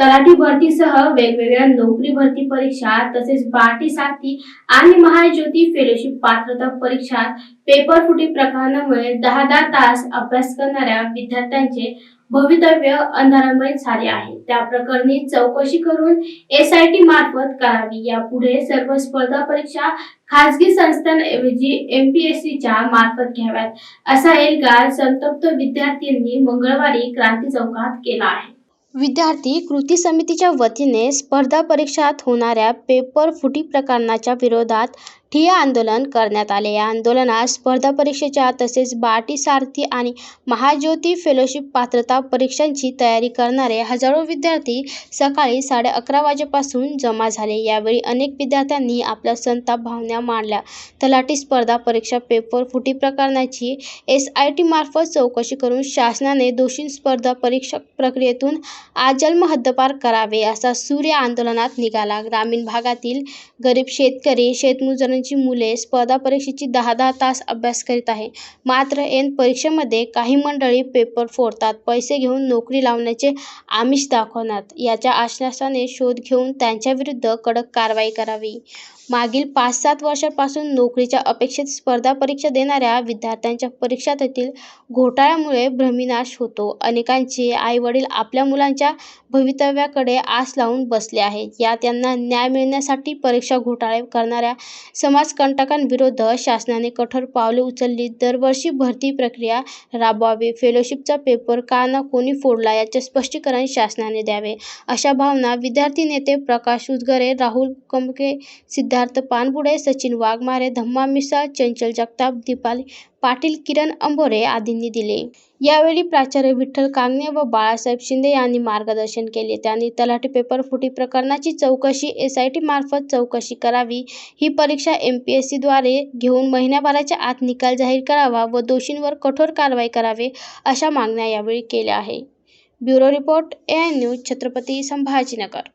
तलाठी भरतीसह वेगवेगळ्या नोकरी भरती परीक्षा तसेच बार्टी साथी आणि महाज्योती फेलोशिप पात्रता परीक्षात पेपर फुटी प्रकरणामुळे दहा दहा तास अभ्यास करणाऱ्या विद्यार्थ्यांचे भवितव्य अंधारामय झाले आहे. त्या प्रकरणी चौकशी करून एस आय टी मार्फत करावी. यापुढे सर्व स्पर्धा परीक्षा खासगी संस्थांऐवजी एमपीएससीच्या मार्फत घ्याव्यात असा एल्गार संतप्त विद्यार्थ्यांनी मंगळवारी क्रांती चौकात केला आहे. विद्यार्थी कृती समितीच्या वतीने स्पर्धा परीक्षात होणाऱ्या पेपर फुटी प्रकरणाच्या विरोधात ठिय्या आंदोलन करण्यात आले. या आंदोलनात स्पर्धा परीक्षेच्या तसेच बार्टी सारथी आणि महाज्योती फेलोशिप पात्रता परीक्षांची तयारी करणारे हजारो विद्यार्थी सकाळी साडे अकरा वाजेपासून जमा झाले. यावेळी अनेक विद्यार्थ्यांनी आपल्या संताप भावना मांडल्या. तलाठी स्पर्धा परीक्षा पेपर फुटी प्रकरणाची एस आय टी मार्फत चौकशी करून शासनाने दोषी स्पर्धा परीक्षा प्रक्रियेतून आजन्म हद्दपार करावे असा सूर्य आंदोलनात निघाला. ग्रामीण भागातील गरीब शेतकरी शेतमजुरांची मुले स्पर्धा परीक्षेची दहा दहा तास अभ्यास करीत आहे. मात्र ऐन परीक्षेमध्ये काही मंडळी पेपर फोडतात पैसे घेऊन नोकरी लावण्याचे आमिष दाखवतात याच्या आश्वासाने शोध घेऊन त्यांच्याविरुद्ध कडक कारवाई करावी. मागील पाच सात वर्षांपासून नोकरीच्या अपेक्षेत स्पर्धा परीक्षा देणाऱ्या विद्यार्थ्यांच्या परीक्षातील घोटाळ्यामुळे भ्रमिनाश होतो. अनेकांचे आईवडील आपल्या मुलांच्या भवितव्याकडे आस लावून बसले आहेत. या त्यांना न्याय मिळण्यासाठी परीक्षा घोटाळे करणाऱ्या समाजकंटकांविरोधात शासनाने कठोर पावले उचलली. दरवर्षी भरती प्रक्रिया राबवावी. फेलोशिपचा पेपर का ना कोणी फोडला याचे स्पष्टीकरण शासनाने द्यावे. अशा भावना विद्यार्थी नेते प्रकाश उजगरे राहुल कमके सिद्धार्थ पानपुडे सचिन वाघमारे धम्मा मिसाळ चंचल जगताप दीपाली पाटील किरण अंभोरे आदींनी दिले. यावेळी प्राचार्य विठ्ठल कांगणे व बाळासाहेब शिंदे यांनी मार्गदर्शन केले. त्यांनी तलाठी पेपर फुटी प्रकरणाची चौकशी एस आय टी मार्फत चौकशी करावी. ही परीक्षा एम पी एस सीद्वारे घेऊन महिन्याभराच्या आत निकाल जाहीर करावा व दोषींवर कठोर कारवाई करावे अशा मागण्या यावेळी केल्या आहे. Bureau report A news Chhatrapati Sambhajinagar.